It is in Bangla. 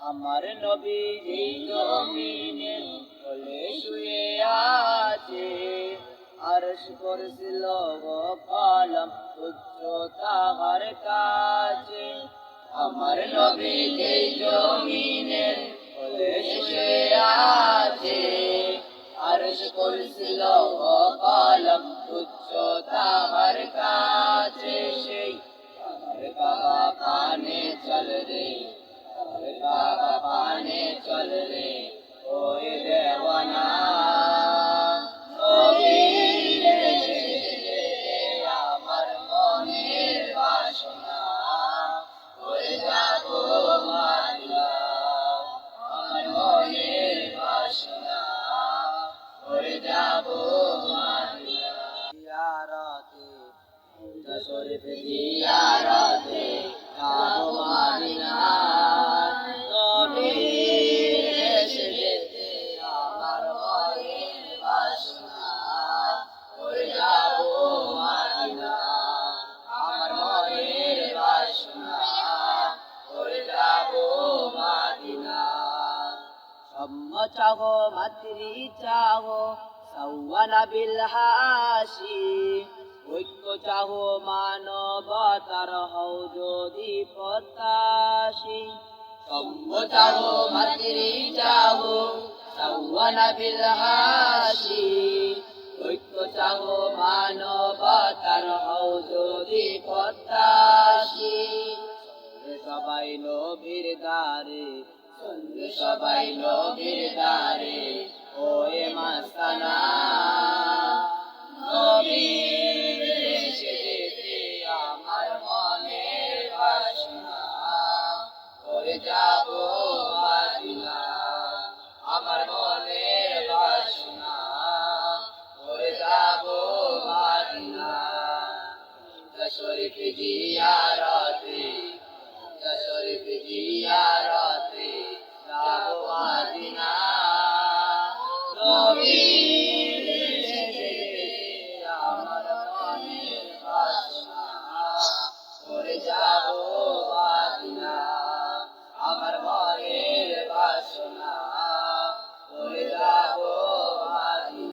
আমার নবী এই জমিনে কোলে শুয়ে আছে আর করেছিল পালম উচ্চ তাহার কাছে। আমার নবী এই জমিনে কোলে শুয়ে শরীফ জিয়ারতে যাব মারিয়া নবীর দেশে যেতে আমার মনের বাসনা চাহো মাতৃ চাহো সৌওয়ানা বিল হাসি ঐক্য চাহো মানবতার হও যদি প্রত্যাশী। সম্ম চাহো মাতৃ চাহো সৌওয়ানা বিল হাসি। ঐক্য চাহো মানবতার হও যদি প্রত্যাশী। সবাই নবীর দ্বারে সবাই নবীর দ্বারে ও এ মাস্তানা শরীফ জিয়ারতে শরীফ জিয়ারতে